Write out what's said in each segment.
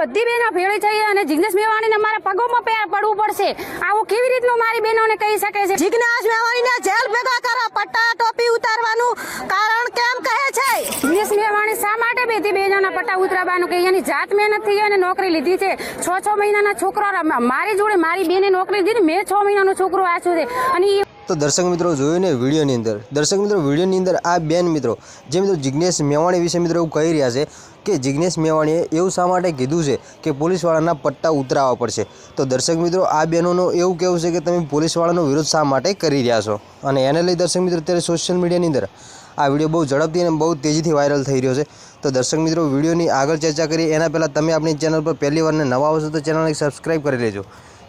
બધી બહેનો ભેળી થઈ અને જિગ્નેશ મેવાણીને મારા પગોમાં પે- પડવું પડશે. આવું કેવી રીતનું મારી બહેનોને કહી શકે છે? જિગ્નેશ મેવાણીને જેલ ભેગા કરો, પટ્ટા ટોપી ઉતારવાનું કારણ કેમ કહે છે જિગ્નેશ મેવાણી શા માટે બેથી બહેનોના પટ્ટા કે એની જાત મહેનત થઈ અને નોકરી લીધી છે. છ છ મહિનાના છોકરા મારી જોડે મારી બેને નોકરી લીધી મેં છ મહિનાનો છોકરો આછું છે. અને તો દર્શક મિત્રો જોયું ને વિડીયોની અંદર? દર્શક મિત્રો, વિડીયોની અંદર આ બેન મિત્રો, જે મિત્રો જિજ્ઞેશ મેવાણી વિશે મિત્રો એવું કહી રહ્યા છે કે જિજ્ઞેશ મેવાણીએ એવું શા માટે કીધું છે કે પોલીસવાળાના પટ્ટા ઉતરાવવા પડશે? તો દર્શક મિત્રો, આ બહેનોનું એવું કહેવું છે કે તમે પોલીસવાળાનો વિરોધ શા માટે કરી રહ્યા છો? અને એને લઈ દર્શક મિત્રો, અત્યારે સોશિયલ મીડિયાની અંદર આ વીડિયો બહુ ઝડપથી અને બહુ તેજીથી વાયરલ થઈ રહ્યો છે. તો દર્શક મિત્રો, વિડીયોની આગળ ચર્ચા કરીએ. એના પહેલાં તમે આપણી ચેનલ પર પહેલી વારને નવા આવશો તો ચેનલને સબસ્ક્રાઈબ કરી લેજો.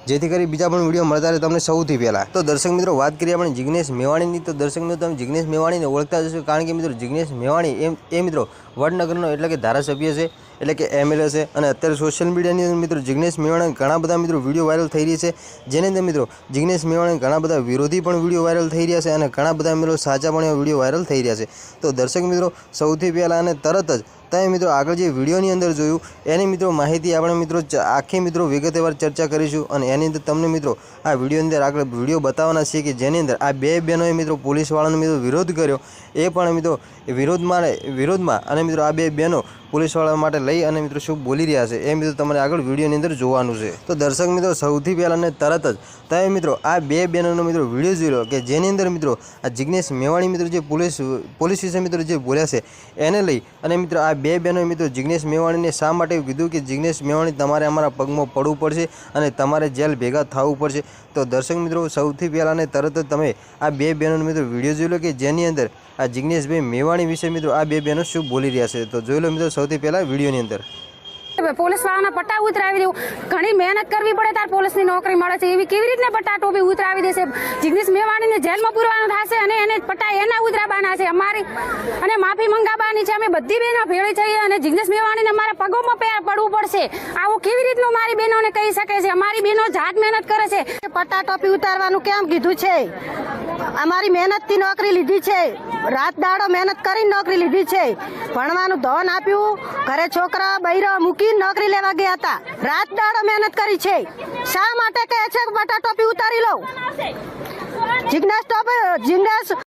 જેથી કરી બીજા પણ વીડિયો મળતા રહે તમને સૌથી પહેલાં. તો દર્શક મિત્રો, વાત કરીએ આપણે જિગ્નેશ મેવાણીની. તો દર્શક મિત્રો, તમે જિગ્નેશ મેવાણીને ઓળખતા જશો કારણ કે મિત્રો, જિગ્નેશ મેવાણી એમ, એ મિત્રો વડનગરનો એટલે કે ધારાસભ્ય છે, એટલે કે એમએલએ છે અને અત્યારે સોશિયલ મીડિયાની અંદર મિત્રો, જિગ્નેશ મેવાણી ઘણા બધા મિત્રો વીડિયો વાયરલ થઈ રહી છે. જેની અંદર મિત્રો, જિગ્નેશ મેવાણી ઘણા બધા વિરોધી પણ વીડિયો વાયરલ થઈ રહ્યા છે અને ઘણા બધા મિત્રો સાચા પણ વીડિયો વાયરલ થઈ રહ્યા છે. તો દર્શક મિત્રો, સૌથી પહેલાં અને તરત જ તમે મિત્રો આગળ જે વિડીયોની અંદર જોયું, એની મિત્રો માહિતી આપણે મિત્રો આખી મિત્રો વિગતવાર ચર્ચા કરીશું અને એની અંદર તમને મિત્રો આ વીડિયો અંદર આગળ વીડિયો બતાવવાના છે કે જેની અંદર આ બે બહેનોએ મિત્રો પોલીસવાળાનો મિત્રો વિરોધ કર્યો. એ પણ મિત્રો વિરોધમાં વિરોધમાં અને મિત્રો આ બે બહેનો પોલીસવાળા માટે લઈ અને મિત્રો શું બોલી રહ્યા છે એ મિત્રો તમારે આગળ વિડીયોની અંદર જોવાનું છે. તો દર્શક મિત્રો સૌથી પહેલાં અને તરત જ તમે મિત્રો આ બે બહેનોનો મિત્રો વીડિયો જોઈ લો કે જેની અંદર મિત્રો આ જિગ્નેશ મેવાણી મિત્રો જે પોલીસ પોલીસ વિશે મિત્રો જે બોલ્યા છે, એને લઈ અને મિત્રો આ બે બહેનોએ મિત્રો જિગ્નેશ મેવાણીને શા માટે કીધું કે જિગ્નેશ મેવાણી તમારે અમારા પગમાં પડવું પડશે અને તમારે જેલ ભેગા થવું પડશે? તો દર્શક મિત્રો, સૌથી પહેલાં અને તરત જ તમે આ બે બહેનોનો મિત્રો વીડિયો જોઈ લો કે જેની અંદર આ જિગ્નેશભાઈ મેવાણી વિશે મિત્રો આ બે બહેનો શું બોલી રહ્યા છે? તો જોઈ લો મિત્રો સૌથી પહેલાં વિડીયોની અંદર. પોલીસ વાળાના પટ્ટા ઉતરાવી દેવું ઘણી મહેનત કરવી પડે તાર પોલીસની નોકરી મળે છે. એવી કેવી રીતના પટ્ટા ટોપી ઉતરાવી દેશે? જિગ્નેશ મેવાણીને જેલમાં પૂરવાનું થશે અને એને પટ્ટા એના ઉતરાવાના છે. અમારી અને માફી મંગાવવાની છે. અમે બધી બહેનો ભેળી થઈએ અને જિગ્નેશ મેવાણીને મારા પગોમાં પડવું પડશે. આવું કેવી રીતનું મારી બહેનોને કહી શકે છે? અમારી બહેનો જાત મહેનત કરે છે. પટ્ટા ટોપી ઉતારવાનું કેમ કીધું છે? અમારી મહેનતથી નોકરી લીધી છે. રાત દાડો મહેનત કરીને નોકરી લીધી છે. ભણવાનું ધન આપ્યું. ઘરે છોકરા બૈરા મૂકીને નોકરી લેવા ગયા હતા. રાત દાડો મહેનત કરી છે. શા માટે કહે છે પટ્ટા ટોપી ઉતારી લઉં? જિજ્ઞાસ ટોપી જિજ્ઞાસ